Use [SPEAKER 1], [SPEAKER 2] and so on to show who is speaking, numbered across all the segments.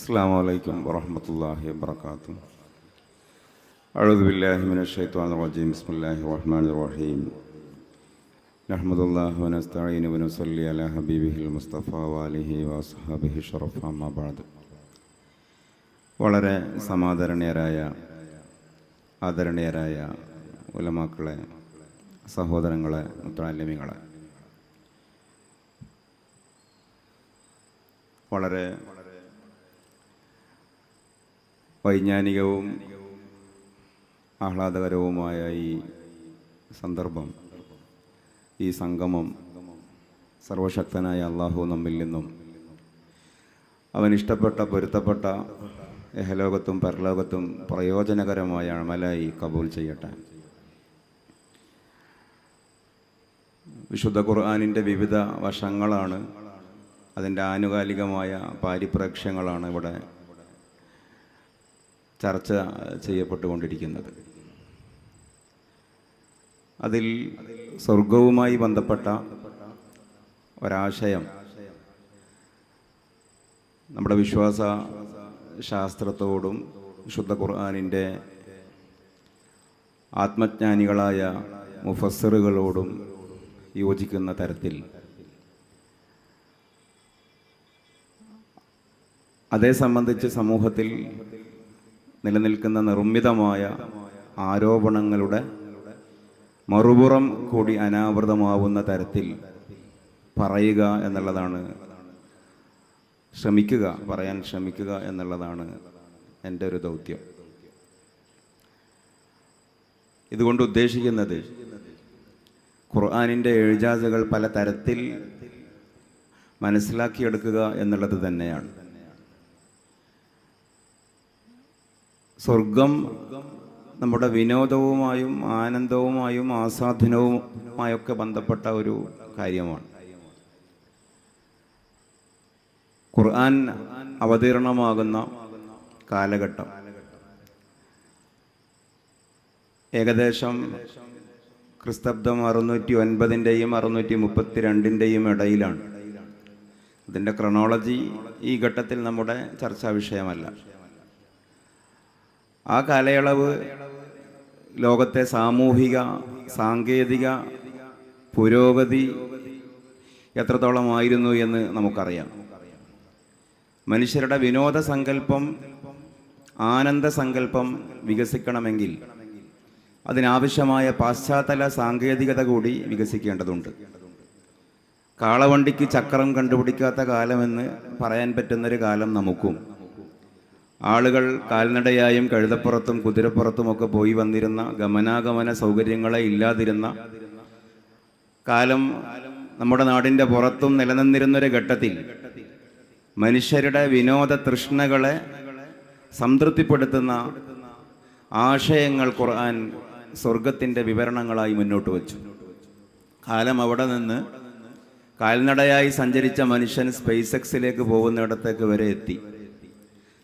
[SPEAKER 1] السلام عليكم ورحمة الله وبركاته أعوذ بالله من الشيطان الرجيم بسم الله الرحمن الرحيم نحمد الله ونستعين ونصلي على حبيبه المصطفى وآله وأصحابه الشرف أما بعد വളരെ സമാദരണീയരായ ആദരണീയരായ ഉലമാക്കളെ സഹോദരങ്ങളെ മുത്താലിമികളെ വളരെ വൈജ്ഞാനികവും ആഹ്ലാദകരവുമായ ഈ സന്ദർഭം ഈ സംഗമം സർവശക്തനായ അള്ളാഹു നമ്മിൽ നിന്നും. അവൻ ഇഷ്ടപ്പെട്ട പൊരുത്തപ്പെട്ട യഹലോകത്തും പരലോകത്തും പ്രയോജനകരമായ അമലായി കബൂൽ ചെയ്യട്ടെ. വിശുദ്ധ ഖുർആാനിന്റെ വിവിധ വശങ്ങളാണ് അതിന്റെ ആനുകാലികമായ പാരിപ്രേക്ഷ്യങ്ങളാണ് ഇവിടെ ചർച്ച ചെയ്യപ്പെട്ടുകൊണ്ടിരിക്കുന്നത്. അതിൽ സ്വർഗവുമായി ബന്ധപ്പെട്ട ഒരാശയം നമ്മുടെ വിശ്വാസ ശാസ്ത്രത്തോടും വിശുദ്ധ ഖുർആാനിന്റെ ആത്മജ്ഞാനികളായ മുഫസ്സിറുകളോടും യോജിക്കുന്ന തരത്തിൽ. അതേ സംബന്ധിച്ച് സമൂഹത്തിൽ നിലനിൽക്കുന്ന നിർമ്മിതമായ ആരോപണങ്ങളുടെ മറുപുറം കൂടി അനാവൃതമാവുന്ന തരത്തിൽ പറയുക എന്നുള്ളതാണ്. ശ്രമിക്കുക പറയാൻ ശ്രമിക്കുക എന്നുള്ളതാണ് എന്റെ ഒരു ദൗത്യം. ഇതുകൊണ്ട് ഉദ്ദേശിക്കുന്നത് ഖുർആാനിന്റെ എഴുജാസുകൾ പല തരത്തിൽ മനസ്സിലാക്കിയെടുക്കുക എന്നുള്ളത് തന്നെയാണ്. സ്വർഗം നമ്മുടെ വിനോദവുമായും ആനന്ദവുമായും ആസ്വാദനവുമായൊക്കെ ബന്ധപ്പെട്ട ഒരു കാര്യമാണ്. ഖുർആൻ അവതീർണമാകുന്ന കാലഘട്ടം. ഏകദേശം ക്രിസ്തബ്ദം അറുന്നൂറ്റി ഒൻപതിന്റെയും അറുന്നൂറ്റി മുപ്പത്തി രണ്ടിന്റെയും ഇടയിലാണ്. ഇതിന്റെ ക്രണോളജി ഈ ഘട്ടത്തിൽ നമ്മുടെ ചർച്ചാ വിഷയമല്ല. ആ കാലയളവ് ലോകത്തെ സാമൂഹിക സാങ്കേതിക പുരോഗതി എത്രത്തോളമായിരുന്നു എന്ന് നമുക്കറിയാം. മനുഷ്യരുടെ വിനോദ സങ്കല്പം ആനന്ദ സങ്കല്പം വികസിക്കണമെങ്കിൽ അതിനാവശ്യമായ പാശ്ചാത്തല സാങ്കേതികത കൂടി വികസിക്കേണ്ടതുണ്ട്. കാളവണ്ടിക്ക് ചക്രം കണ്ടുപിടിക്കാത്ത കാലമെന്ന് പറയാൻ പറ്റുന്നൊരു കാലം നമുക്കും. ആളുകൾ കാൽനടയായും കഴുതപ്പുറത്തും കുതിരപ്പുറത്തും ഒക്കെ പോയി വന്നിരുന്ന ഗമനാഗമന സൗകര്യങ്ങളെ ഇല്ലാതിരുന്ന കാലം നമ്മുടെ നാടിന്റെ പുറത്തും നിലനിന്നിരുന്നൊരു ഘട്ടത്തിൽ മനുഷ്യരുടെ വിനോദ തൃഷ്ണകളെ സംതൃപ്തിപ്പെടുത്തുന്ന ആശയങ്ങൾ ഖുർആൻ സ്വർഗത്തിന്റെ വിവരണങ്ങളായി മുന്നോട്ട് വച്ചു. കാലം അവിടെ നിന്ന് കാൽനടയായി സഞ്ചരിച്ച മനുഷ്യൻ സ്പേസ് എക്സിലേക്ക് പോകുന്നിടത്തേക്ക് വരെ എത്തി.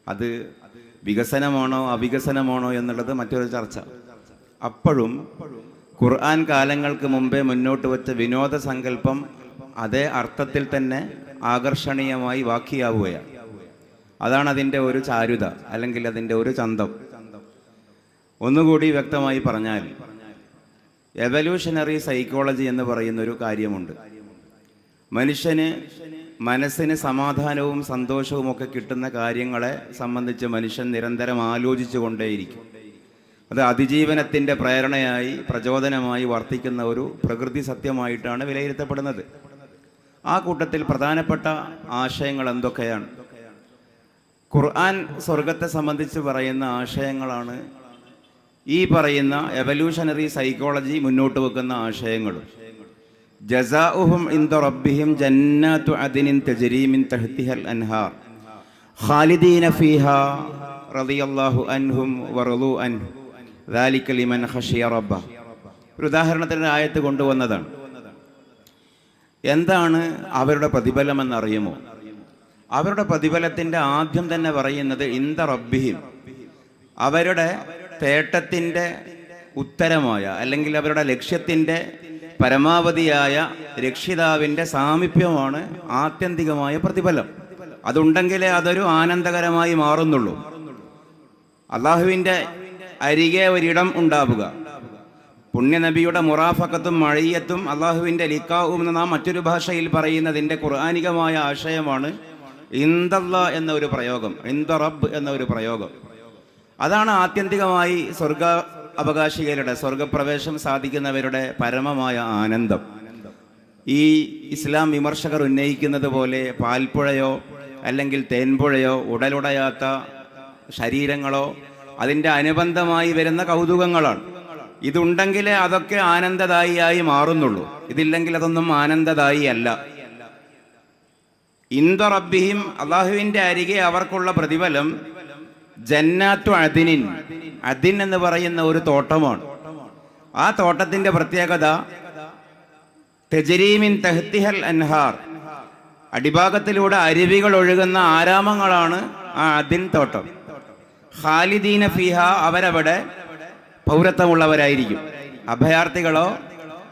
[SPEAKER 1] അത് വികസനമാണോ അവികസനമാണോ എന്നുള്ളത് മറ്റൊരു ചർച്ച. അപ്പോഴും ഖുർആൻ കാലങ്ങൾക്ക് മുമ്പേ മുന്നോട്ട് വെച്ച വിനോദ സങ്കല്പം അതേ അർത്ഥത്തിൽ തന്നെ ആകർഷണീയമായി വാക്കിയാവുകയാണ്. അതാണ് അതിന്റെ ഒരു ചാരുത അല്ലെങ്കിൽ അതിന്റെ ഒരു ചന്തം. ഒന്നുകൂടി വ്യക്തമായി പറഞ്ഞാൽ എവല്യൂഷണറി സൈക്കോളജി എന്ന് പറയുന്നൊരു കാര്യമുണ്ട്. മനുഷ്യന് മനസ്സിന് സമാധാനവും സന്തോഷവും ഒക്കെ കിട്ടുന്ന കാര്യങ്ങളെ സംബന്ധിച്ച് മനുഷ്യൻ നിരന്തരം ആലോചിച്ചു കൊണ്ടേയിരിക്കും അത് അതിജീവനത്തിന്റെ പ്രേരണയായി പ്രചോദനമായി വർത്തിക്കുന്ന ഒരു പ്രകൃതി സത്യമായിട്ടാണ് വിലയിരുത്തപ്പെടുന്നത്. ആ കൂട്ടത്തിൽ പ്രധാനപ്പെട്ട ആശയങ്ങൾ എന്തൊക്കെയാണ്? ഖുർആൻ സ്വർഗത്തെ സംബന്ധിച്ച് പറയുന്ന ആശയങ്ങളാണ് ഈ പറയുന്ന എവല്യൂഷണറി സൈക്കോളജി മുന്നോട്ട് വെക്കുന്ന ആശയങ്ങളും. ജസാഉഹും ഇന്ദ റബ്ബിഹിം ജന്നാത്തു അദിനിൻ തജ്രി മിൻ തഹ്തിഹൽ അൻഹാർ. ഖാലിദീന ഫീഹാ റളിയല്ലാഹു അൻഹും വറളു അൻ ദാലിക ലിമൻ ഖശിയ റബ്ബ ഒരു ഉദാഹരണത്തിന് ആയത്ത് കൊണ്ടുവന്നതാണ്. എന്താണ് അവരുടെ പ്രതിഫലം എന്നറിയുമോ അവരുടെ പ്രതിഫലത്തിന്റെ ആദ്യം തന്നെ പറയുന്നത് ഇന്ദ റബ്ബിഹിം. അവരുടെ തേട്ടത്തിന്റെ ഉത്തരമായ അല്ലെങ്കിൽ അവരുടെ ലക്ഷ്യത്തിന്റെ പരമാവധിയായ രക്ഷിതാവിന്റെ സാമീപ്യമാണ് ആത്യന്തികമായ പ്രതിഫലം. അതുണ്ടെങ്കിലേ അതൊരു ആനന്ദകരമായി മാറുന്നുള്ളൂ. അള്ളാഹുവിന്റെ അരികെ ഒരിടം ഉണ്ടാവുക. പുണ്യനബിയുടെ മുറാഫക്കത്തും മഴയത്തും അള്ളാഹുവിന്റെ ലിക്കാവും എന്ന് നാം മറ്റൊരു ഭാഷയിൽ പറയുന്നതിന്റെ ഖുർആാനികമായ ആശയമാണ് ഇന്ദല്ല എന്ന ഒരു പ്രയോഗം ഇന്ദ റബ്ബ് എന്ന ഒരു പ്രയോഗം. അതാണ് ആത്യന്തികമായി സ്വർഗ അവകാശികളുടെ സ്വർഗപ്രവേശം സാധിക്കുന്നവരുടെ പരമമായ ആനന്ദം. ഈ ഇസ്ലാം വിമർശകർ ഉന്നയിക്കുന്നത് പോലെ പാൽപ്പുഴയോ അല്ലെങ്കിൽ തേൻപുഴയോ ഉടലുടയാത്ത ശരീരങ്ങളോ അതിന്റെ അനുബന്ധമായി വരുന്ന കൗതുകങ്ങളാണ്. ഇതുണ്ടെങ്കിലേ അതൊക്കെ ആനന്ദദായിയായി മാറുന്നുള്ളൂ. ഇതില്ലെങ്കിൽ അതൊന്നും ആനന്ദദായി അല്ല. ഇന്ദ അള്ളാഹുവിന്റെ അരികെ അവർക്കുള്ള പ്രതിഫലം ജന്നാത്തു അദിനിൻ. അദിൻ എന്ന് പറയുന്ന ഒരു തോട്ടമാണ്. ആ തോട്ടത്തിന്റെ പ്രത്യേകത തെജരീമിൻ തെഹ്തിഹൽ അൻഹാർ. അടിഭാഗത്തിലൂടെ അരുവികൾ ഒഴുകുന്ന ആരാമങ്ങളാണ് ആ അദിൻ തോട്ടം. ഖാലിദീന ഫിഹ അവരവിടെ പൗരത്വമുള്ളവരായിരിക്കും. അഭയാർത്ഥികളോ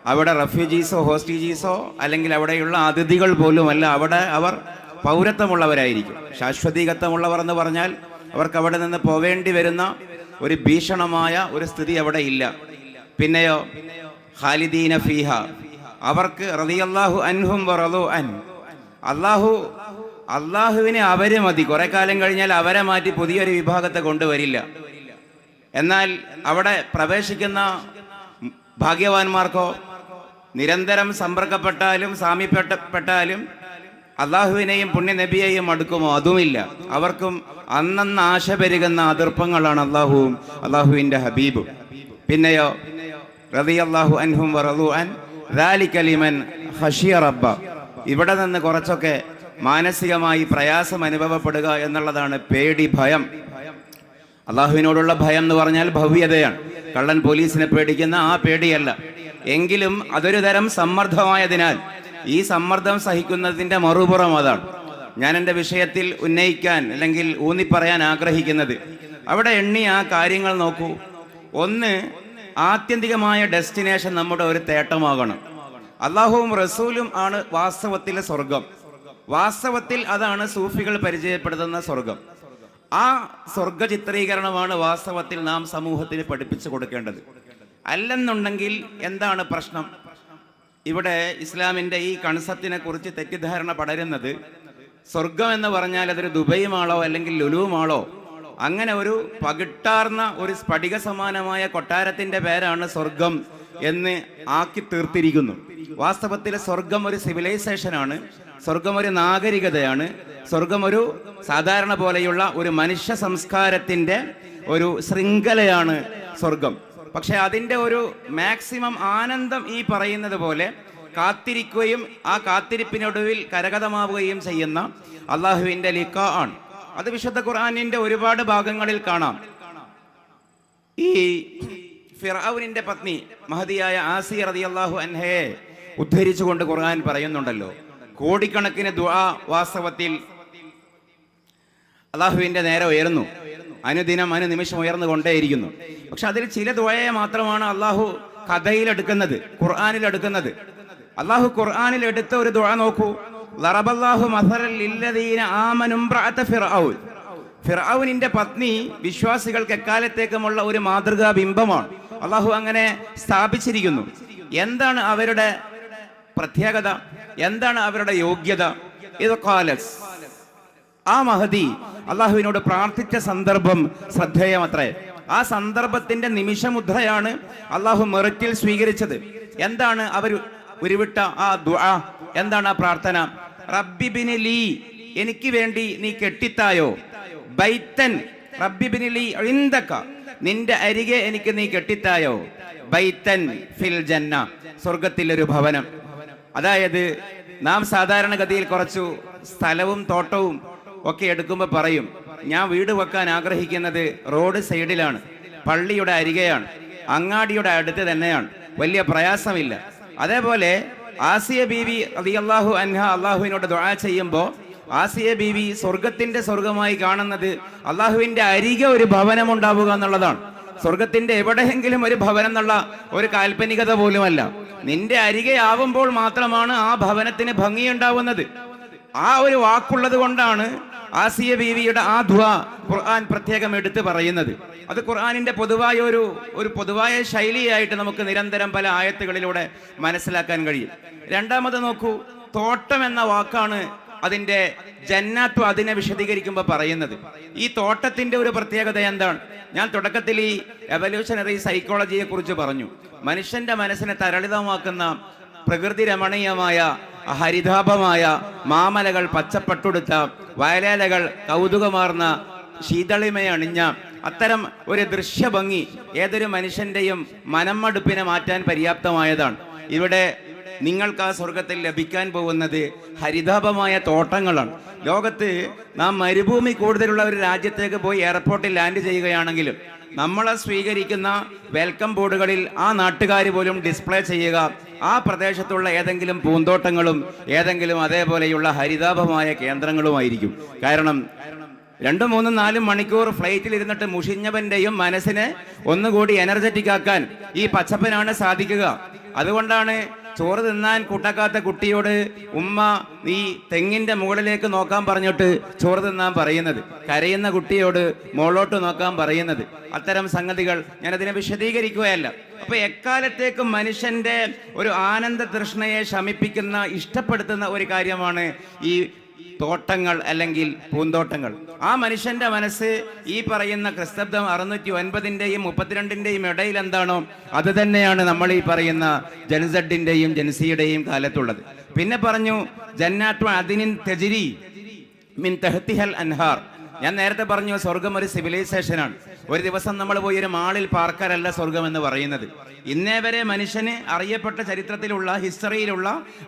[SPEAKER 1] അവിടെ റെഫ്യൂജീസോ ഹോസ്റ്റേജീസോ അല്ലെങ്കിൽ അവിടെയുള്ള അതിഥികൾ പോലുമല്ല അവിടെ അവർ പൗരത്വമുള്ളവരായിരിക്കും. ശാശ്വതീകത്വമുള്ളവർ എന്ന് പറഞ്ഞാൽ അവർക്ക് അവിടെ നിന്ന് പോവേണ്ടി വരുന്ന ഒരു ഭീഷണമായ ഒരു സ്ഥിതി അവിടെ ഇല്ല. പിന്നെയോ ഖാലിദീന ഫീഹ അവർക്ക് റതിയല്ലാഹു അൻഹും വറളു അൻ. അള്ളാഹു അള്ളാഹുവിനെ അവരെ മതി. കുറെ കാലം കഴിഞ്ഞാൽ അവരെ മാറ്റി പുതിയൊരു വിഭാഗത്തെ കൊണ്ടുവരില്ല. എന്നാൽ അവിടെ പ്രവേശിക്കുന്ന ഭാഗ്യവാന്മാർക്കോ നിരന്തരം സമ്പർക്കപ്പെട്ടാലും സാമ്യപ്പെട്ടപ്പെട്ടാലും അള്ളാഹുവിനെയും പുണ്യനബിയെയും അടുക്കുമോ? അതുമില്ല. അവർക്കും അന്നന്ന് ആശ പെരുകുന്ന അതിർപ്പങ്ങളാണ് അള്ളാഹുവും അള്ളാഹുവിന്റെ ഹബീബും. പിന്നെയോ അൻഹും അൻ റബ്ബ. ഇവിടെ നിന്ന് കുറച്ചൊക്കെ മാനസികമായി പ്രയാസം അനുഭവപ്പെടുക എന്നുള്ളതാണ് പേടി ഭയം. അള്ളാഹുവിനോടുള്ള ഭയം എന്ന് പറഞ്ഞാൽ ഭവ്യതയാണ്. കള്ളൻ പോലീസിനെ പേടിക്കുന്ന ആ പേടിയല്ല. എങ്കിലും അതൊരു തരം സമ്മർദ്ദമായതിനാൽ ഈ സമ്മർദ്ദം സഹിക്കുന്നതിന്റെ മറുപുറം അതാണ്. ഞാൻ എന്റെ വിഷയത്തിൽ ഉന്നയിക്കാൻ അല്ലെങ്കിൽ ഊന്നിപ്പറയാൻ ആഗ്രഹിക്കുന്നത്. അവിടെ എണ്ണി ആ കാര്യങ്ങൾ നോക്കൂ. ഒന്ന് ആത്യന്തികമായ ഡെസ്റ്റിനേഷൻ നമ്മുടെ ഒരു തേട്ടമാകണം. അള്ളാഹുവും റസൂലും ആണ് വാസ്തവത്തിലെ സ്വർഗം. വാസ്തവത്തിൽ അതാണ് സൂഫികൾ പരിചയപ്പെടുത്തുന്ന സ്വർഗം. ആ സ്വർഗ ചിത്രീകരണമാണ് വാസ്തവത്തിൽ നാം സമൂഹത്തിന് പഠിപ്പിച്ചു കൊടുക്കേണ്ടത്. അല്ലെന്നുണ്ടെങ്കിൽ എന്താണ് പ്രശ്നം? ഇവിടെ ഇസ്ലാമിന്റെ ഈ കൺസെപ്റ്റിനെ കുറിച്ച് തെറ്റിദ്ധാരണ പടരുന്നത് സ്വർഗം എന്ന് പറഞ്ഞാൽ അതൊരു ദുബൈ അല്ലെങ്കിൽ ലുലു അങ്ങനെ ഒരു പകിട്ടാർന്ന ഒരു സ്ഫടിക സമാനമായ കൊട്ടാരത്തിന്റെ പേരാണ് സ്വർഗം എന്ന് ആക്കി തീർത്തിരിക്കുന്നു. വാസ്തവത്തിൽ സ്വർഗം ഒരു സിവിലൈസേഷനാണ്. സ്വർഗം ഒരു നാഗരികതയാണ്. സ്വർഗം ഒരു സാധാരണ പോലെയുള്ള ഒരു മനുഷ്യ സംസ്കാരത്തിന്റെ ഒരു ശൃംഖലയാണ് സ്വർഗം. പക്ഷെ അതിന്റെ ഒരു മാക്സിമം ആനന്ദം ഈ പറയുന്നത് പോലെ കാത്തിരിക്കുകയും ആ കാത്തിരിപ്പിനൊടുവിൽ കരകതമാവുകയും ചെയ്യുന്ന അള്ളാഹുവിന്റെ ലിക്ക ആണ്. അത് വിശുദ്ധ ഖുർആാനിന്റെ ഒരുപാട് ഭാഗങ്ങളിൽ കാണാം. ഈ ഫിറാവുനിന്റെ പത്നി മഹതിയായ ആസി റതി അള്ളാഹു അൻഹയെ ഉദ്ധരിച്ചുകൊണ്ട് ഖുർആൻ പറയുന്നുണ്ടല്ലോ. കോടിക്കണക്കിന് ദുആ വാസ്തവത്തിൽ അള്ളാഹുവിന്റെ നേരെ ഉയർന്നു അനുദിനം അനുനിമിഷം ഉയർന്നു കൊണ്ടേയിരിക്കുന്നു പക്ഷെ അതിൽ ചില ദുഴയെ മാത്രമാണ് അള്ളാഹു കഥയിലെടുക്കുന്നത് ഖുർആാനിലെടുക്കുന്നത്. അള്ളാഹു ഖുർആാനിൽ എടുത്ത ഒരു ദുഴ നോക്കൂ. ബ്രഅത ഫിർഔൻ. ഫിർഔനിന്റെ പത്നി വിശ്വാസികൾക്ക് എക്കാലത്തേക്കുമുള്ള ഒരു മാതൃകാ ബിംബമാണ്. അള്ളാഹു അങ്ങനെ സ്ഥാപിച്ചിരിക്കുന്നു. എന്താണ് അവരുടെ പ്രത്യേകത? എന്താണ് അവരുടെ യോഗ്യത? ഇത് കാലസ് ആ മഹതി അള്ളാഹുവിനോട് പ്രാർത്ഥിച്ച സന്ദർഭം ശ്രദ്ധേയമത്രേ. ആ സന്ദർഭത്തിന്റെ നിമിഷമുദ്രയാണ് അള്ളാഹു മെറിറ്റിൽ സ്വീകരിച്ചത്. എന്താണ് അവർ ഉരുവിട്ട ആ ദുആ? എന്താണ് ആ പ്രാർത്ഥന? റബ്ബിബിനി ലീ എനിക്ക് വേണ്ടി നീ കെട്ടിത്തായോ? ബൈത്തൻ റബ്ബിബിനി ലീ ഇന്തക്ക നിന്റെ അരികെ എനിക്ക് നീ കെട്ടിത്തായോ? ബൈത്തൻ ഫിൽ ജന്ന സ്വർഗത്തിൽ ഒരു ഭവനം. അതായത് നാം സാധാരണഗതിയിൽ കുറച്ചു സ്ഥലവും തോട്ടവും ഒക്കെ എടുക്കുമ്പോൾ പറയും ഞാൻ വീട് വെക്കാൻ ആഗ്രഹിക്കുന്നത് റോഡ് സൈഡിലാണ് പള്ളിയുടെ അരികെയാണ് അങ്ങാടിയുടെ അടുത്ത് തന്നെയാണ് വലിയ പ്രയാസമില്ല. അതേപോലെ ആസിയ ബീവി അള്ളാഹു അൻഹ അള്ളാഹുവിനോട് ദുആ ചെയ്യുമ്പോൾ ആസിയ ബീവി സ്വർഗത്തിന്റെ സ്വർഗമായി കാണുന്നത് അള്ളാഹുവിന്റെ അരികെ ഒരു ഭവനം ഉണ്ടാവുക എന്നുള്ളതാണ്. സ്വർഗത്തിന്റെ എവിടെയെങ്കിലും ഒരു ഭവനം എന്നുള്ള ഒരു കാൽപ്പനികത പോലുമല്ല. നിന്റെ അരികെ ആവുമ്പോൾ മാത്രമാണ് ആ ഭവനത്തിന് ഭംഗിയുണ്ടാവുന്നത്. ആ ഒരു വാക്കുള്ളത് കൊണ്ടാണ് ആസിയ ബീവിയുടെ ആ ദ ഖുർആൻ പ്രത്യേകം എടുത്തു പറയുന്നത്. അത് ഖുർആനിന്റെ പൊതുവായ ഒരു ഒരു പൊതുവായ ശൈലിയായിട്ട് നമുക്ക് നിരന്തരം പല ആയത്തുകളിലൂടെ മനസ്സിലാക്കാൻ കഴിയും. രണ്ടാമത് നോക്കൂ തോട്ടം എന്ന വാക്കാണ് അതിന്റെ ജന്നാത്വ അതിനെ വിശദീകരിക്കുമ്പോൾ പറയുന്നത്. ഈ തോട്ടത്തിന്റെ ഒരു പ്രത്യേകത എന്താണ്? ഞാൻ തുടക്കത്തിൽ ഈ എവല്യൂഷണറി സൈക്കോളജിയെ കുറിച്ച് പറഞ്ഞു. മനുഷ്യന്റെ മനസ്സിനെ തരളിതമാക്കുന്ന പ്രകൃതി രമണീയമായ ഹരിതാഭമായ മാമലകൾ പച്ചപ്പട്ടുടുത്ത വയലേലകൾ കൗതുകമാർന്ന ശീതളിമയണിഞ്ഞ അത്തരം ഒരു ദൃശ്യഭംഗി ഏതൊരു മനുഷ്യന്റെയും മനമടുപ്പിനെ മാറ്റാൻ പര്യാപ്തമായതാണ്. ഇവിടെ നിങ്ങൾക്ക് ആ സ്വർഗത്തിൽ ലഭിക്കാൻ പോകുന്നത് ഹരിതാപമായ തോട്ടങ്ങളാണ്. ലോകത്ത് നാം മരുഭൂമി കൂടുതലുള്ള ഒരു രാജ്യത്തേക്ക് പോയി എയർപോർട്ടിൽ ലാൻഡ് ചെയ്യുകയാണെങ്കിലും നമ്മളെ സ്വീകരിക്കുന്ന വെൽക്കം ബോർഡുകളിൽ ആ നാട്ടുകാർ പോലും ഡിസ്പ്ലേ ചെയ്യുക. ആ പ്രദേശത്തുള്ള ഏതെങ്കിലും പൂന്തോട്ടങ്ങളും ഏതെങ്കിലും അതേപോലെയുള്ള ഹരിതാപമായ കേന്ദ്രങ്ങളുമായിരിക്കും. കാരണം രണ്ടു മൂന്നും നാലും മണിക്കൂർ ഫ്ലൈറ്റിൽ ഇരുന്നിട്ട് മുഷിഞ്ഞവന്റെയും മനസ്സിനെ ഒന്നുകൂടി എനർജറ്റിക് ആക്കാൻ ഈ പച്ചപ്പനാണ് സാധിക്കുക. അതുകൊണ്ടാണ് ചോറ് തിന്നാൻ കൂട്ടക്കാത്ത കുട്ടിയോട് ഉമ്മ നീ തെങ്ങിന്റെ മുകളിലേക്ക് നോക്കാൻ പറഞ്ഞിട്ട് ചോറ് തിന്നാൻ പറയുന്നത്. കരയുന്ന കുട്ടിയോട് മോളോട്ട് നോക്കാൻ പറയുന്നത്. അത്തരം സംഗതികൾ ഞാനതിനെ വിശദീകരിക്കുകയല്ല. അപ്പൊ എക്കാലത്തേക്കും മനുഷ്യന്റെ ഒരു ആനന്ദ തൃഷ്ണയെ ശമിപ്പിക്കുന്ന ഇഷ്ടപ്പെടുത്തുന്ന ഒരു കാര്യമാണ് ഈ തോട്ടങ്ങൾ അല്ലെങ്കിൽ പൂന്തോട്ടങ്ങൾ. ആ മനുഷ്യന്റെ മനസ്സ് ഈ പറയുന്ന ക്രിസ്തബ്ദം അറുന്നൂറ്റി ഒൻപതിന്റെയും മുപ്പത്തിരണ്ടിന്റെയും ഇടയിൽ എന്താണോ അത് തന്നെയാണ് നമ്മൾ ഈ പറയുന്ന ജൻസഡിന്റെയും ജനസിയുടെയും കാലത്തുള്ളത്. പിന്നെ പറഞ്ഞു ജന്നാത്വ അതിനിൻ തെജിരി മിൻ തെഹത്തിഹൽ അൻഹാർ. ഞാൻ നേരത്തെ പറഞ്ഞു സ്വർഗം ഒരു സിവിലൈസേഷനാണ് ഒരു ദിവസം നമ്മൾ പോയി ഒരു മാളിൽ പാർക്കാരല്ല സ്വർഗം എന്ന് പറയുന്നത്. ഇന്നേ വരെ മനുഷ്യന് അറിയപ്പെട്ട ചരിത്രത്തിലുള്ള ഹിസ്റ്ററിയിലുള്ള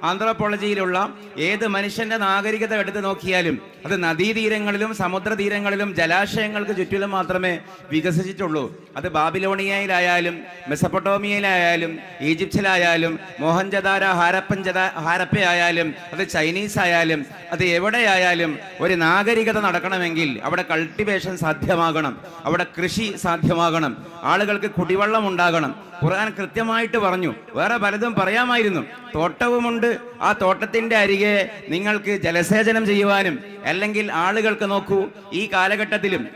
[SPEAKER 1] ആന്ത്രോപോളജിയിലുള്ള ഏത് മനുഷ്യന്റെ നാഗരികത എടുത്തു നോക്കിയാലും അത് നദീതീരങ്ങളിലും സമുദ്രതീരങ്ങളിലും ജലാശയങ്ങൾക്ക് ചുറ്റിലും മാത്രമേ വികസിച്ചിട്ടുള്ളൂ. അത് ബാബിലോണിയയിലായാലും മെസപ്പൊട്ടോമിയയിലായാലും ഈജിപ്തിലായാലും മോഹൻജദാര ഹാരപ്പൻ ജദ ഹാരപ്പയായാലും അത് ചൈനീസ് ആയാലും അത് എവിടെയായാലും ഒരു നാഗരികത നടക്കണമെങ്കിൽ അവിടെ കൾട്ടിവേഷൻ സാധ്യമാകണം. അവിടെ സാധ്യമാകണം. ആളുകൾക്ക് കുടിവെള്ളം ഉണ്ടാകണം. ഖുർആൻ കൃത്യമായിട്ട് പറഞ്ഞു. വേറെ പലതും പറയാമായിരുന്നു. തോട്ടവുമുണ്ട്. ആ തോട്ടത്തിന്റെ അരികെ നിങ്ങൾക്ക് ജലസേചനം ചെയ്യുവാനും അല്ലെങ്കിൽ ആളുകൾക്ക് നോക്കൂ ഈ കാലഘട്ടത്തിലും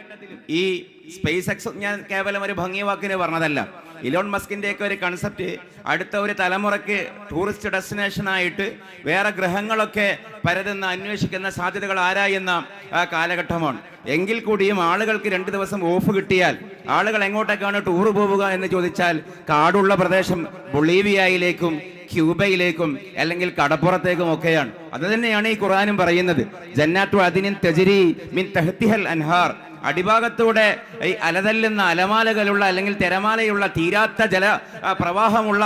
[SPEAKER 1] ഈ സ്പേസ് എക്സ് ഞാൻ കേവലം ഒരു ഭംഗി വാക്കിന് പറഞ്ഞതല്ല. ഇലോൺ മസ്കിന്റെ ഒക്കെ ഒരു കൺസെപ്റ്റ് അടുത്ത ഒരു തലമുറയ്ക്ക് ടൂറിസ്റ്റ് ഡെസ്റ്റിനേഷൻ ആയിട്ട് വേറെ ഗ്രഹങ്ങളൊക്കെ പരതുന്ന അന്വേഷിക്കുന്ന സാധ്യതകൾ ആരായുന്ന കാലഘട്ടമാണ്. എങ്കിൽ കൂടിയും ആളുകൾക്ക് രണ്ട് ദിവസം ഓഫ് കിട്ടിയാൽ ആളുകൾ എങ്ങോട്ടേക്കാണ് ടൂർ പോവുക എന്ന് ചോദിച്ചാൽ കാടുള്ള പ്രദേശം ബൊളീവിയയിലേക്കും ക്യൂബയിലേക്കും അല്ലെങ്കിൽ കടപ്പുറത്തേക്കും ഒക്കെയാണ്. അത് തന്നെയാണ് ഈ ഖുറാനും പറയുന്നത്. ജന്നാറ്റു അതിനിൻ തെജരി മിൻ തഹ്തിഹൽ അൻഹാർ. അടിഭാഗത്തൂടെ ഈ അലതല്ലുന്ന അലമാലകളുള്ള അല്ലെങ്കിൽ തിരമാലയുള്ള തീരാത്ത ജല പ്രവാഹമുള്ള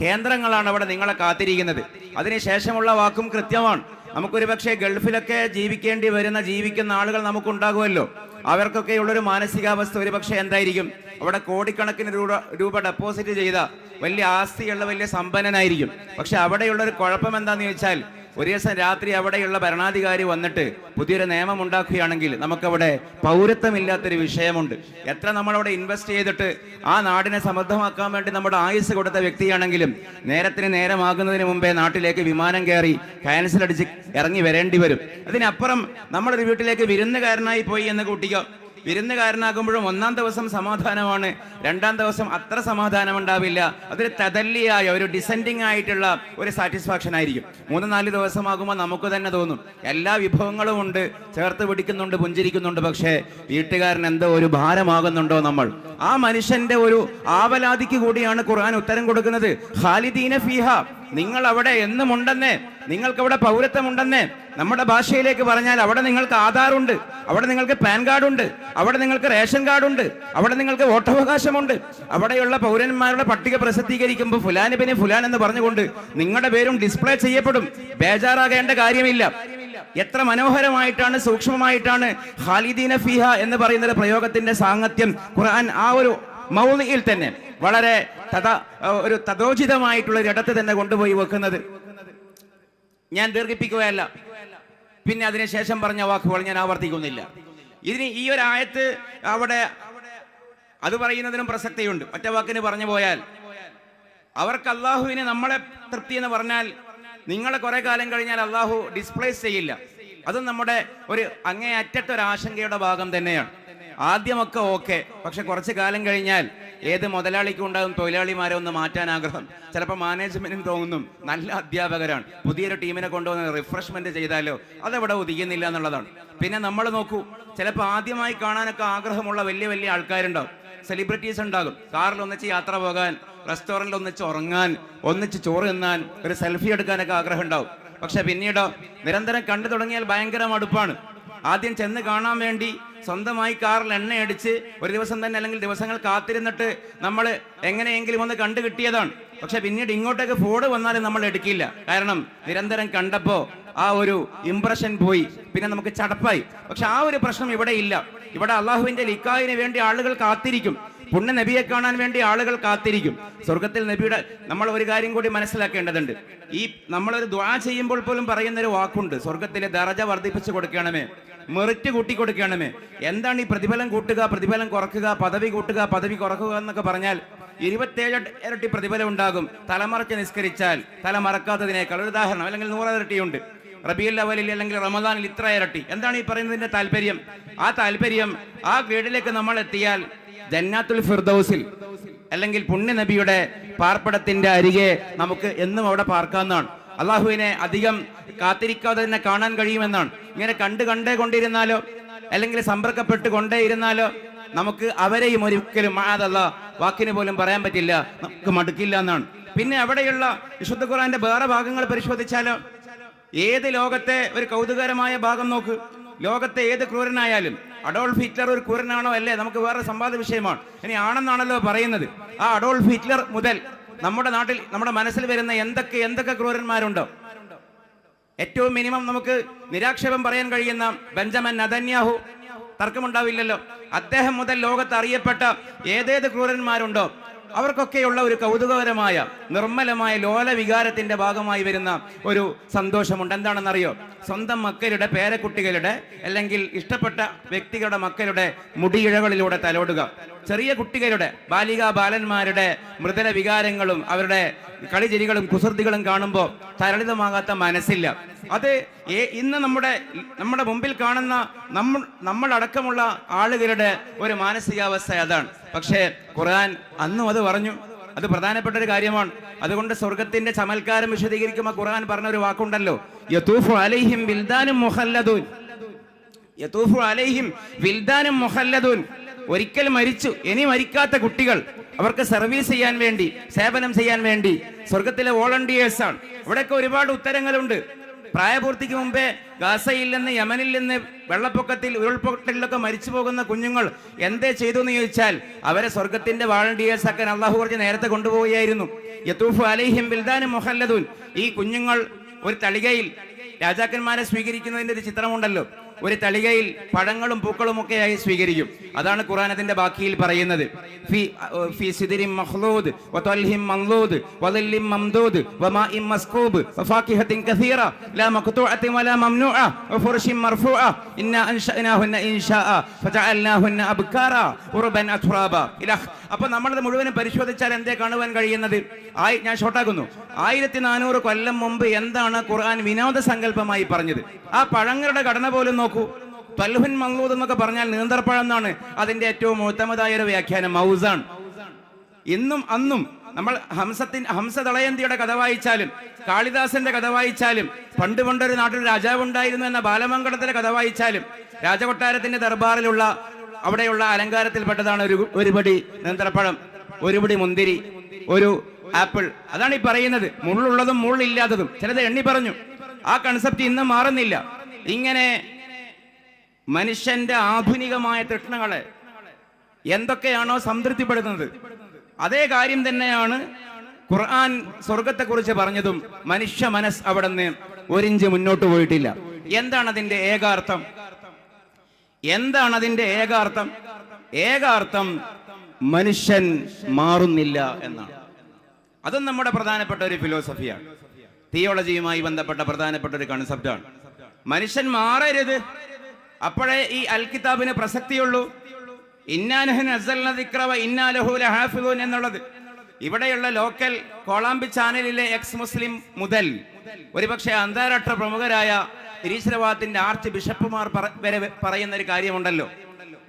[SPEAKER 1] കേന്ദ്രങ്ങളാണ് അവിടെ നിങ്ങളെ കാത്തിരിക്കുന്നത്. അതിനുശേഷമുള്ള വാക്കും കൃത്യമാണ്. നമുക്കൊരു പക്ഷേ ഗൾഫിലൊക്കെ ജീവിക്കേണ്ടി വരുന്ന ജീവിക്കുന്ന ആളുകൾ നമുക്കുണ്ടാകുമല്ലോ. അവർക്കൊക്കെ ഉള്ളൊരു മാനസികാവസ്ഥ ഒരു പക്ഷേ എന്തായിരിക്കും? അവിടെ കോടിക്കണക്കിന് രൂപ രൂപ ഡെപ്പോസിറ്റ് ചെയ്ത വലിയ ആസ്തിയുള്ള വലിയ സമ്പന്നനായിരിക്കും. പക്ഷെ അവിടെയുള്ളൊരു കുഴപ്പം എന്താണെന്ന് ചോദിച്ചാൽ ഒരു ദിവസം രാത്രി അവിടെയുള്ള ഭരണാധികാരി വന്നിട്ട് പുതിയൊരു നിയമം ഉണ്ടാക്കുകയാണെങ്കിൽ നമുക്കവിടെ പൗരത്വമില്ലാത്തൊരു വിഷയമുണ്ട്. എത്ര നമ്മളവിടെ ഇൻവെസ്റ്റ് ചെയ്തിട്ട് ആ നാടിനെ സമൃദ്ധമാക്കാൻ വേണ്ടി നമ്മുടെ ആയുസ് കൊടുത്ത വ്യക്തിയാണെങ്കിലും നേരത്തിന് നേരമാകുന്നതിന് മുമ്പേ നാട്ടിലേക്ക് വിമാനം കയറി ക്യാൻസൽ അടിച്ച് ഇറങ്ങി വരേണ്ടി വരും. അതിനപ്പുറം നമ്മളൊരു വീട്ടിലേക്ക് വിരുന്നുകാരനായി പോയി എന്ന് കൂട്ടിക്കോ. വിരുന്നുകാരനാകുമ്പോഴും ഒന്നാം ദിവസം സമാധാനമാണ്. രണ്ടാം ദിവസം അത്ര സമാധാനം ഉണ്ടാവില്ല അതൊരു തതല്ലിയായ ഒരു ഡിസെൻഡിങ് ആയിട്ടുള്ള ഒരു സാറ്റിസ്ഫാക്ഷൻ ആയിരിക്കും. മൂന്ന് നാല് ദിവസമാകുമ്പോൾ നമുക്ക് തന്നെ തോന്നും എല്ലാ വിഭവങ്ങളും ഉണ്ട് ചേർത്ത് പിടിക്കുന്നുണ്ട് പുഞ്ചിരിക്കുന്നുണ്ട് പക്ഷേ വീട്ടുകാരൻ എന്തോ ഒരു ഭാരമാകുന്നുണ്ടോ നമ്മൾ? ആ മനുഷ്യന്റെ ഒരു ആവലാതിക്ക് കൂടിയാണ് ഖുർആൻ ഉത്തരം കൊടുക്കുന്നത്. ഖാലിദീന ഫീഹ നിങ്ങൾ അവിടെ എന്നും ഉണ്ടെന്നേ നിങ്ങൾക്ക് അവിടെ പൗരത്വം ഉണ്ടെന്നേ നമ്മുടെ ഭാഷയിലേക്ക് പറഞ്ഞാൽ അവിടെ നിങ്ങൾക്ക് ആധാറുണ്ട് അവിടെ നിങ്ങൾക്ക് പാൻ കാർഡ് ഉണ്ട് അവിടെ നിങ്ങൾക്ക് റേഷൻ കാർഡ് ഉണ്ട് അവിടെ നിങ്ങൾക്ക് വോട്ടവകാശമുണ്ട്. അവിടെയുള്ള പൗരന്മാരുടെ പട്ടിക പ്രസിദ്ധീകരിക്കുമ്പോൾ ഫുലാന് പിന്നെ ഫുലാൻ എന്ന് പറഞ്ഞുകൊണ്ട് നിങ്ങളുടെ പേരും ഡിസ്പ്ലേ ചെയ്യപ്പെടും. ബേജാറാകേണ്ട കാര്യമില്ല. എത്ര മനോഹരമായിട്ടാണ് സൂക്ഷ്മമായിട്ടാണ് ഖാലിദീന ഫിഹ എന്ന് പറയുന്ന പ്രയോഗത്തിന്റെ സാങ്ങത്യം ഖുർആൻ ആ ഒരു മൗലിയിൽ തന്നെ. വളരെ തഥാ ഒരു തഥോചിതമായിട്ടുള്ള ഒരു ഇടത്ത് തന്നെ കൊണ്ടുപോയി വെക്കുന്നത്. ഞാൻ ദീർഘിപ്പിക്കുകയല്ല. പിന്നെ അതിനുശേഷം പറഞ്ഞ വാക്കുകൾ ഞാൻ ആവർത്തിക്കുന്നില്ല. ഇതിന് ഈ ഒരു ആയത്ത് അവിടെ അത് പറയുന്നതിനും പ്രസക്തിയുണ്ട്. ഒറ്റ വാക്കിന് പറഞ്ഞു പോയാൽ അവർക്ക് അള്ളാഹുവിന് നമ്മളെ തൃപ്തി എന്ന് പറഞ്ഞാൽ
[SPEAKER 2] നിങ്ങളെ കുറെ കാലം കഴിഞ്ഞാൽ അള്ളാഹു ഡിസ്പ്ലേസ് ചെയ്യില്ല. അത് നമ്മുടെ ഒരു അങ്ങേയറ്റത്ത ഒരു ആശങ്കയുടെ ഭാഗം തന്നെയാണ്. ആദ്യമൊക്കെ ഓക്കെ. പക്ഷെ കുറച്ച് കാലം കഴിഞ്ഞാൽ ഏത് മുതലാളിക്കും ഉണ്ടാകും തൊഴിലാളിമാരെ ഒന്ന് മാറ്റാൻ ആഗ്രഹം. ചിലപ്പോൾ മാനേജ്മെന്റിന് തോന്നുന്നു നല്ല അധ്യാപകരാണ്. പുതിയൊരു ടീമിനെ കൊണ്ടുവന്ന് റിഫ്രഷ്മെന്റ് ചെയ്താലോ അതവിടെ ഉദിക്കുന്നില്ല എന്നുള്ളതാണ്. പിന്നെ നമ്മൾ നോക്കൂ ചിലപ്പോൾ ആദ്യമായി കാണാനൊക്കെ ആഗ്രഹമുള്ള വലിയ വലിയ ആൾക്കാരുണ്ടാവും. സെലിബ്രിറ്റീസ് ഉണ്ടാകും. കാറിൽ ഒന്നിച്ച് യാത്ര പോകാൻ റെസ്റ്റോറന്റിൽ ഒന്നിച്ച് ഉറങ്ങാൻ ഒന്നിച്ച് ചോറ് തിന്നാൻ ഒരു സെൽഫി എടുക്കാനൊക്കെ ആഗ്രഹം ഉണ്ടാവും പക്ഷെ പിന്നീടോ നിരന്തരം കണ്ടു തുടങ്ങിയാൽ ഭയങ്കര മടുപ്പാണ്. ആദ്യം ചെന്ന് കാണാൻ വേണ്ടി സ്വന്തമായി കാറിൽ എണ്ണയടിച്ച് ഒരു ദിവസം തന്നെ അല്ലെങ്കിൽ ദിവസങ്ങൾ കാത്തിരുന്നിട്ട് നമ്മൾ എങ്ങനെയെങ്കിലും ഒന്ന് കണ്ടു കിട്ടിയതാണ്. പക്ഷെ പിന്നീട് ഇങ്ങോട്ടേക്ക് ഫോഡ് വന്നാലും നമ്മൾ എടുക്കില്ല. കാരണം നിരന്തരം കണ്ടപ്പോ ആ ഒരു ഇംപ്രഷൻ പോയി. പിന്നെ നമുക്ക് ചടപ്പായി. പക്ഷെ ആ ഒരു പ്രശ്നം ഇവിടെ ഇല്ല. ഇവിടെ അള്ളാഹുവിന്റെ ലിക്കായിന് വേണ്ടി ആളുകൾ കാത്തിരിക്കും. പുണ്യ നബിയെ കാണാൻ വേണ്ടി ആളുകൾ കാത്തിരിക്കും. സ്വർഗത്തിൽ നബിയുടെ നമ്മൾ ഒരു കാര്യം കൂടി മനസ്സിലാക്കേണ്ടതുണ്ട്. ഈ നമ്മളൊരു ദ്വാ ചെയ്യുമ്പോൾ പോലും പറയുന്ന ഒരു വാക്കുണ്ട്. സ്വർഗത്തിലെ ദറജ വർദ്ധിപ്പിച്ചു കൊടുക്കണമേ. മെറിറ്റ് കൂട്ടിക്കൊടുക്കണമേ എന്താണ് ഈ പ്രതിഫലം കൂട്ടുക പ്രതിഫലം കുറക്കുക പദവി കൂട്ടുക പദവി കുറക്കുക എന്നൊക്കെ പറഞ്ഞാൽ ഇരുപത്തേഴ് ഇരട്ടി പ്രതിഫലം ഉണ്ടാകും. തലമറച്ച് നിസ്കരിച്ചാൽ തല മറക്കാത്തതിനേക്കാൾ ഒരു ഉദാഹരണം അല്ലെങ്കിൽ നൂറിരട്ടിയുണ്ട് റബിയുൽ അവലിൽ അല്ലെങ്കിൽ റമദാനിൽ ഇത്ര ഇരട്ടി എന്താണ് ഈ പറയുന്നതിന്റെ താല്പര്യം? ആ താല്പര്യം ആ ഗ്രേഡിലേക്ക് നമ്മൾ എത്തിയാൽ ജന്നാത്തുൽ ഫിർദൌസിൽ അല്ലെങ്കിൽ പുണ്യ നബിയുടെ പാർപ്പിടത്തിന്റെ അരികെ നമുക്ക് എന്നും അവിടെ പാർക്കാവുന്നതാണ്. അള്ളാഹുവിനെ അധികം കാത്തിരിക്കാതെ തന്നെ കാണാൻ കഴിയുമെന്നാണ്. ഇങ്ങനെ കണ്ട് കണ്ടേ കൊണ്ടിരുന്നാലോ അല്ലെങ്കിൽ സമ്പർക്കപ്പെട്ട് കൊണ്ടേ ഇരുന്നാലോ നമുക്ക് അവരെയും ഒരിക്കലും മാതല്ല വാക്കിന് പോലും പറയാൻ പറ്റില്ല നമുക്ക് മടുക്കില്ല എന്നാണ്. പിന്നെ അവിടെയുള്ള വിശുദ്ധ ഖുറാന്റെ വേറെ ഭാഗങ്ങൾ പരിശോധിച്ചാലോ ഏത് ലോകത്തെ ഒരു കൗതുകരമായ ഭാഗം നോക്ക്. ലോകത്തെ ഏത് ക്രൂരനായാലും അഡോൾഫ് ഹിറ്റ്ലർ ഒരു ക്രൂരനാണോ അല്ലേ? നമുക്ക് വേറെ സംവാദ വിഷയമാണ്. ഇനി ആണെന്നാണല്ലോ പറയുന്നത്. ആ അഡോൾഫ് ഹിറ്റ്ലർ മുതൽ നമ്മുടെ നാട്ടിൽ നമ്മുടെ മനസ്സിൽ വരുന്ന എന്തൊക്കെ എന്തൊക്കെ ക്രൂരന്മാരുണ്ടോ? ഏറ്റവും മിനിമം നമുക്ക് നിരാക്ഷേപം പറയാൻ കഴിയുന്ന ബെഞ്ചമൻ നദന്യാഹു. തർക്കമുണ്ടാവില്ലല്ലോ. അദ്ദേഹം മുതൽ ലോകത്ത് അറിയപ്പെട്ട ഏതേത് ക്രൂരന്മാരുണ്ടോ? അവർക്കൊക്കെയുള്ള ഒരു കൗതുകകരമായ നിർമ്മലമായ ലോല വികാരത്തിന്റെ ഭാഗമായി വരുന്ന ഒരു സന്തോഷമുണ്ട്. എന്താണെന്നറിയോ? സ്വന്തം മക്കളുടെ പേരക്കുട്ടികളുടെ അല്ലെങ്കിൽ ഇഷ്ടപ്പെട്ട വ്യക്തികളുടെ മക്കളുടെ മുടിയിഴകളിലൂടെ തലോടുക. ചെറിയ കുട്ടികളുടെ ബാലികാ ബാലന്മാരുടെ മൃദുല വികാരങ്ങളും അവരുടെ കളിചിരികളും കുസൃതികളും കാണുമ്പോൾ തരളിതമാകാത്ത മനസ്സില്ല. അത് ഇന്ന് നമ്മുടെ നമ്മുടെ മുമ്പിൽ കാണുന്ന നമ്മൾ നമ്മളടക്കമുള്ള ആളുകളുടെ ഒരു മാനസികാവസ്ഥ അതാണ്. പക്ഷേ ഖുർആൻ അന്നും അത് പറഞ്ഞു. അത് പ്രധാനപ്പെട്ട ഒരു കാര്യമാണ്. അതുകൊണ്ട് സ്വർഗത്തിന്റെ ചമൽക്കാരം വിശദീകരിക്കുമ്പോൾ ഖുർആൻ പറഞ്ഞ ഒരു വാക്കുണ്ടല്ലോ അലൈഹിം മുഹല്ലദൂൻ അലൈഹിം മുഹല്ലദൂൻ ഒരിക്കൽ മരിച്ചു. ഇനി മരിക്കാത്ത കുട്ടികൾ അവർക്ക് സർവീസ് ചെയ്യാൻ വേണ്ടി സേവനം ചെയ്യാൻ വേണ്ടി സ്വർഗത്തിലെ വോളണ്ടിയേഴ്സ് ആണ് ഇവിടെയൊക്കെ ഒരുപാട് ഉത്തരങ്ങളുണ്ട്. പ്രായപൂർത്തിക്ക് മുമ്പേ ഗാസയിൽ നിന്ന് യമനിൽ നിന്ന് വെള്ളപ്പൊക്കത്തിൽ ഉരുൾപൊട്ടലിലൊക്കെ മരിച്ചു പോകുന്ന കുഞ്ഞുങ്ങൾ എന്തേ ചെയ്തു എന്ന് ചോദിച്ചാൽ അവരെ സ്വർഗത്തിന്റെ വാളണ്ടിയേഴ്സ് ഒക്കെ അള്ളാഹു കുറച്ച് നേരത്തെ കൊണ്ടുപോവുകയായിരുന്നു. യത്തൂഫു അലൈഹിം ബിൽദാനും മുഹല്ലദൂൻ. ഈ കുഞ്ഞുങ്ങൾ ഒരു തളികയിൽ രാജാക്കന്മാരെ സ്വീകരിക്കുന്നതിന്റെ ഒരു ചിത്രമുണ്ടല്ലോ. ഒരു തളികയിൽ പഴങ്ങളും പൂക്കളും ഒക്കെയായി സ്വീകരിക്കും. അതാണ് ഖുർആൻ അതിന്റെ ബാക്കിയിൽ പറയുന്നത്. ഇന്നാ അപ്പൊ നമ്മളത് മുഴുവനും പരിശോധിച്ചാൽ എന്തേ കാണുവാൻ കഴിയുന്നത്? ആയി ഞാൻ ഷോട്ടാക്കുന്നു ആയിരത്തി നാനൂറ് കൊല്ലം മുമ്പ് എന്താണ് ഖുർആൻ വിനോദ സങ്കല്പമായി പറഞ്ഞത്? ആ പഴങ്ങളുടെ ഘടന പോലും നോക്കൂ. തൽഹുൻ മങ്ലൂദ് എന്നൊക്കെ പറഞ്ഞാൽ നീന്തർപ്പഴം എന്നാണ്. അതിന്റെ ഏറ്റവും ഉത്തമതായ ഒരു വ്യാഖ്യാനം മൗസാണ്. ഇന്നും അന്നും നമ്മൾ ഹംസത്തിൻ ഹംസ കഥ വായിച്ചാലും കാളിദാസന്റെ കഥ വായിച്ചാലും പണ്ട് പണ്ടൊരു നാട്ടിൽ രാജാവ് ഉണ്ടായിരുന്നു എന്ന ബാലമംഗളത്തിലെ കഥ വായിച്ചാലും രാജകൊട്ടാരത്തിന്റെ ദർബാറിലുള്ള അവിടെയുള്ള അലങ്കാരത്തിൽപ്പെട്ടതാണ് ഒരു ഒരുപടി നേന്ത്രപ്പഴം ഒരുപടി മുന്തിരി ഒരു ആപ്പിൾ. അതാണ് ഈ പറയുന്നത്. മുള്ളുള്ളതും മുള്ളില്ലാത്തതും. ചിലത് എണ്ണി പറഞ്ഞു. ആ കൺസെപ്റ്റ് ഇന്നും മാറുന്നില്ല. ഇങ്ങനെ മനുഷ്യന്റെ ആധുനികമായ തൃഷ്ണകളെ എന്തൊക്കെയാണോ സംതൃപ്തിപ്പെടുത്തുന്നത്. അതേ കാര്യം തന്നെയാണ് ഖുർആൻ സ്വർഗത്തെക്കുറിച്ച് പറഞ്ഞതും മനുഷ്യ മനസ്സ് അവിടെ നിന്ന് ഒരിഞ്ച് മുന്നോട്ട് പോയിട്ടില്ല. എന്താണ് അതിന്റെ ഏകാർത്ഥം? എന്താണ് അതിന്റെ ഏകാർത്ഥം? ഏകാർത്ഥം മനുഷ്യൻ മാറുന്നില്ല എന്നാണ്. അതും നമ്മുടെ പ്രധാനപ്പെട്ട ഒരു ഫിലോസഫിയാണ്. തിയോളജിയുമായി ബന്ധപ്പെട്ട പ്രധാനപ്പെട്ട ഒരു കൺസെപ്റ്റാണ് മനുഷ്യൻ മാറരുത്. അപ്പോഴേ ഈ അൽ കിതാബിന് പ്രസക്തിയുള്ളൂ ഇന്നാനഹൻ എന്നുള്ളത്. ഇവിടെയുള്ള ലോക്കൽ കോളാമ്പി ചാനലിലെ എക്സ് മുസ്ലിം മുതൽ ഒരുപക്ഷെ അന്താരാഷ്ട്ര പ്രമുഖരായ നിരീശ്വരവാദത്തിന്റെ ആർച്ച് ബിഷപ്പുമാർ വരെ പറയുന്ന ഒരു കാര്യമുണ്ടല്ലോ.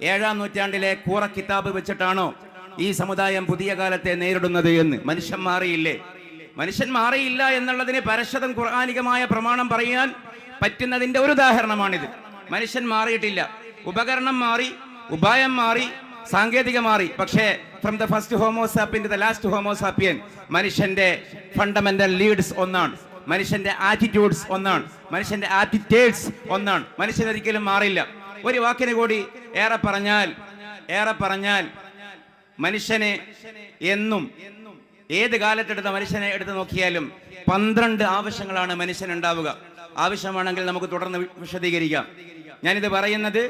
[SPEAKER 2] ഏഴാം നൂറ്റാണ്ടിലെ കൂറ കിതാബ് വെച്ചിട്ടാണോ ഈ സമുദായം പുതിയ കാലത്തെ നേരിടുന്നത് എന്ന്. മനുഷ്യൻ മാറിയില്ലേ? മനുഷ്യൻ മാറിയില്ല എന്നുള്ളതിന് പരശതം ഖുർആാനികമായ പ്രമാണം പറയാൻ പറ്റുന്നതിന്റെ ഒരു ഉദാഹരണമാണിത്. മനുഷ്യൻ മാറിയിട്ടില്ല. ഉപകരണം മാറി ഉപായം മാറി സാങ്കേതിക മാറി. പക്ഷേ from the first homo sapien the last homo sapien മനുഷ്യന്റെ ഫണ്ടമെന്റൽ ലീഡ്സ് ഒന്നാണ്. മനുഷ്യന്റെ ആറ്റിറ്റ്യൂഡ്സ് ഒന്നാണ്. മനുഷ്യന്റെ ആറ്റിറ്റ്യൂഡ്സ് ഒന്നാണ്. മനുഷ്യൻ ഒരിക്കലും മാറില്ല. ഒരു വാക്കിന് കൂടി ഏറെ പറഞ്ഞാൽ ഏറെ പറഞ്ഞാൽ മനുഷ്യനെ എന്നും ഏത് കാലത്തെടുത്ത മനുഷ്യനെ എടുത്തു നോക്കിയാലും പന്ത്രണ്ട് ആവശ്യങ്ങളാണ് മനുഷ്യൻ ഉണ്ടാവുക ആവശ്യമാണെങ്കിൽ നമുക്ക് തുടർന്ന് വിശദീകരിക്കാം. ഞാനിത് പറയുന്നത്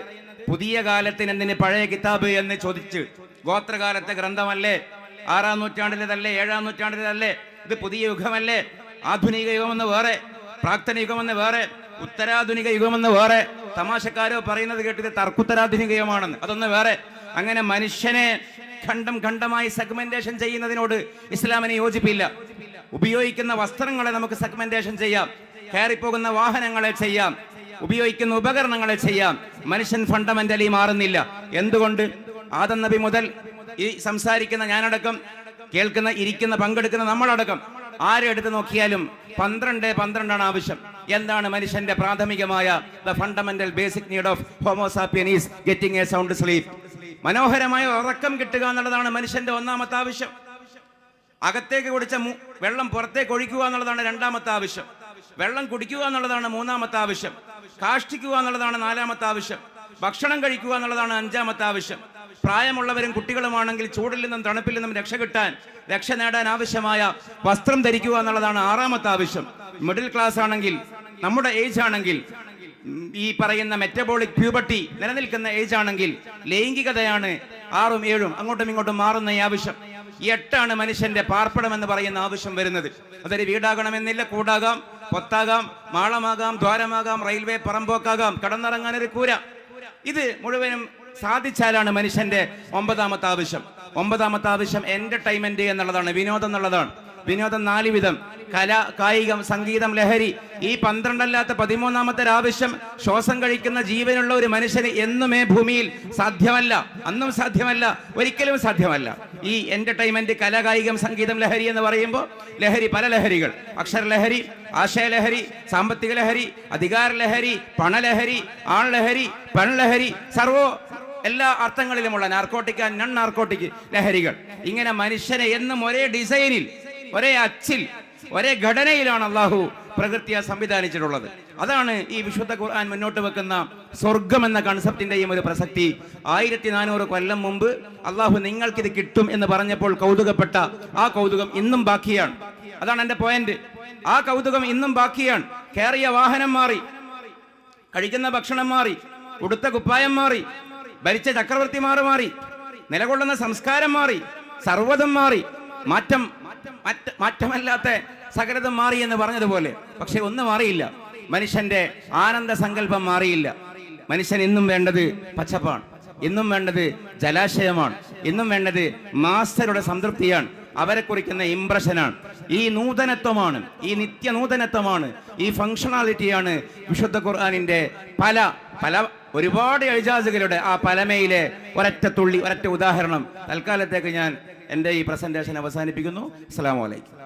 [SPEAKER 2] പുതിയ കാലത്തിന് എന്തിന് പഴയ കിതാബ് എന്ന് ചോദിച്ച്. ഗോത്രകാലത്തെ ഗ്രന്ഥമല്ലേ? ആറാം നൂറ്റാണ്ടിലേതല്ലേ? ഏഴാം നൂറ്റാണ്ടിലേതല്ലേ? ഇത് പുതിയ യുഗമല്ലേ? ആധുനിക യുഗമെന്ന് വേറെ പ്രാക്തന യുഗമെന്ന് വേറെ ഉത്തരാധുനിക യുഗമെന്ന് വേറെ തമാശക്കാരോ പറയുന്നത് കേട്ടത് തർക്കുത്തരാധുനിക യുഗമാണെന്ന് അതൊന്ന് വേറെ. അങ്ങനെ മനുഷ്യനെ ഖണ്ഡം ഖണ്ഡമായി സെഗ്മെന്റേഷൻ ചെയ്യുന്നതിനോട് ഇസ്ലാമിനെ യോജിപ്പില്ല. ഉപയോഗിക്കുന്ന വസ്ത്രങ്ങളെ നമുക്ക് സെഗ്മെന്റേഷൻ ചെയ്യാം. കയറിപ്പോകുന്ന വാഹനങ്ങളെ ചെയ്യാം. ഉപയോഗിക്കുന്ന ഉപകരണങ്ങളെ ചെയ്യാം. മനുഷ്യൻ ഫണ്ടമെന്റലി മാറുന്നില്ല. എന്തുകൊണ്ട്? ആദം നബി മുതൽ ഈ സംസാരിക്കുന്ന ഞാനടക്കം കേൾക്കുന്ന ഇരിക്കുന്ന പങ്കെടുക്കുന്ന നമ്മളടക്കം. ആരെ എടുത്ത് നോക്കിയാലും പന്ത്രണ്ട് പന്ത്രണ്ടാണ് ആവശ്യം. എന്താണ് മനുഷ്യന്റെ പ്രാഥമികമായ the fundamental basic need of homo sapiens getting a sound sleep മനോഹരമായ ഉറക്കം കിട്ടുക എന്നുള്ളതാണ് മനുഷ്യന്റെ ഒന്നാമത്തെ ആവശ്യം. അകത്തേക്ക് കുടിച്ച വെള്ളം പുറത്തേക്ക് ഒഴിക്കുക എന്നുള്ളതാണ് രണ്ടാമത്തെ ആവശ്യം. വെള്ളം കുടിക്കുക എന്നുള്ളതാണ് മൂന്നാമത്തെ ആവശ്യം. കാഷ്ടിക്കുക എന്നുള്ളതാണ് നാലാമത്തെ ആവശ്യം. ഭക്ഷണം കഴിക്കുക എന്നുള്ളതാണ് അഞ്ചാമത്തെ ആവശ്യം. പ്രായമുള്ളവരും കുട്ടികളുമാണെങ്കിൽ ചൂടിൽ നിന്നും തണുപ്പിൽ നിന്നും രക്ഷ കിട്ടാൻ രക്ഷ നേടാൻ ആവശ്യമായ വസ്ത്രം ധരിക്കുക എന്നുള്ളതാണ് ആറാമത്തെ ആവശ്യം. മിഡിൽ ക്ലാസ് ആണെങ്കിൽ നമ്മുടെ ഏജ് ആണെങ്കിൽ ഈ പറയുന്ന മെറ്റബോളിക് പ്യൂബർട്ടി നിലനിൽക്കുന്ന ഏജ് ആണെങ്കിൽ ലൈംഗികതയാണ് ആറും ഏഴും അങ്ങോട്ടും ഇങ്ങോട്ടും മാറുന്ന ഈ ആവശ്യം. എട്ടാണ് മനുഷ്യന്റെ പാർപ്പിടം എന്ന് പറയുന്ന ആവശ്യം വരുന്നത്. അതൊരു വീടാകണമെന്നില്ല കൂടാകാം പൊത്താകാം മാളമാകാം ദ്വാരമാകാം റെയിൽവേ പറമ്പോക്കാകാം കടന്നിറങ്ങാൻ ഒരു കൂര. ഇത് മുഴുവനും സാധിച്ചാലാണ് മനുഷ്യന്റെ ഒമ്പതാമത്തെ ആവശ്യം. ഒമ്പതാമത്തെ ആവശ്യം എന്റർടൈൻമെന്റ് എന്നുള്ളതാണ് വിനോദം എന്നുള്ളതാണ്. വിനോദം നാല് വിധം. കല കായികം സംഗീതം ലഹരി. ഈ പന്ത്രണ്ടല്ലാത്ത പതിമൂന്നാമത്തെ ആവശ്യം ശ്വാസം കഴിക്കുന്ന ജീവനുള്ള ഒരു മനുഷ്യന് എന്നുമേ ഭൂമിയിൽ സാധ്യമല്ല. അന്നും സാധ്യമല്ല ഒരിക്കലും സാധ്യമല്ല. ഈ എന്റർടൈൻമെന്റ് കല കായികം സംഗീതം ലഹരി എന്ന് പറയുമ്പോൾ ലഹരി പല ലഹരികൾ. അക്ഷരലഹരി ആശയലഹരി സാമ്പത്തിക ലഹരി അധികാര ലഹരി പണലഹരി ആൺലഹരി പെൺലഹരി സർവോ എല്ലാ അർത്ഥങ്ങളിലുമുള്ള നാർക്കോട്ടിക് ആൻഡ് നൺ നാർക്കോട്ടിക് ലഹരികൾ. ഇങ്ങനെ മനുഷ്യനെ എന്നും ഒരേ ഡിസൈനിൽ ഒരേ അച്ചിൽ ഒരേ ഘടനയിലാണ് അള്ളാഹു പ്രകൃതിയെ സംവിധാനിച്ചിട്ടുള്ളത്. അതാണ് ഈ വിശുദ്ധ ഖുർആൻ മുന്നോട്ട് വെക്കുന്ന സ്വർഗം എന്ന കൺസെപ്റ്റിന്റെയും ഒരു പ്രസക്തി. ആയിരത്തി നാനൂറ് കൊല്ലം മുമ്പ് അള്ളാഹു നിങ്ങൾക്കിത് കിട്ടും എന്ന് പറഞ്ഞപ്പോൾ കൗതുകപ്പെട്ട ആ കൗതുകം ഇന്നും ബാക്കിയാണ്. അതാണ് എന്റെ പോയിന്റ് ആ കൗതുകം ഇന്നും ബാക്കിയാണ്. കയറിയ വാഹനം മാറി കഴിക്കുന്ന ഭക്ഷണം മാറി ഉടുത്ത കുപ്പായം മാറി ഭരിച്ച ചക്രവർത്തിമാർ മാറി നിലകൊള്ളുന്ന സംസ്കാരം മാറി സർവതം മാറി മാറ്റം മാറ്റ- മാറ്റമല്ലാത്ത സകലതും മാറി എന്ന് പറഞ്ഞതുപോലെ. പക്ഷെ ഒന്നും മാറിയില്ല. മനുഷ്യന്റെ ആനന്ദ സങ്കല്പം മാറിയില്ല. മനുഷ്യൻ ഇന്നും വേണ്ടത് പച്ചപ്പാണ്. ഇന്നും വേണ്ടത് ജലാശയമാണ്. ഇന്നും വേണ്ടത് മാസ്റ്ററുടെ സംതൃപ്തിയാണ്. അവരെ കുറിക്കുന്ന ഇംപ്രഷനാണ് ഈ നൂതനത്വമാണ്. ഈ നിത്യ നൂതനത്വമാണ് ഈ ഫങ്ഷണാലിറ്റിയാണ് വിശുദ്ധ ഖുർആാനിന്റെ പല പല ഒരുപാട് എഴുജാസുകളുടെ ആ പലമയിലെ ഒരറ്റ തുള്ളി ഒരറ്റ ഉദാഹരണം തൽക്കാലത്തേക്ക് ഞാൻ എന്റെ ഈ പ്രസന്റേഷൻ അവസാനിപ്പിക്കുന്നു. അസ്സാം വലൈക്കും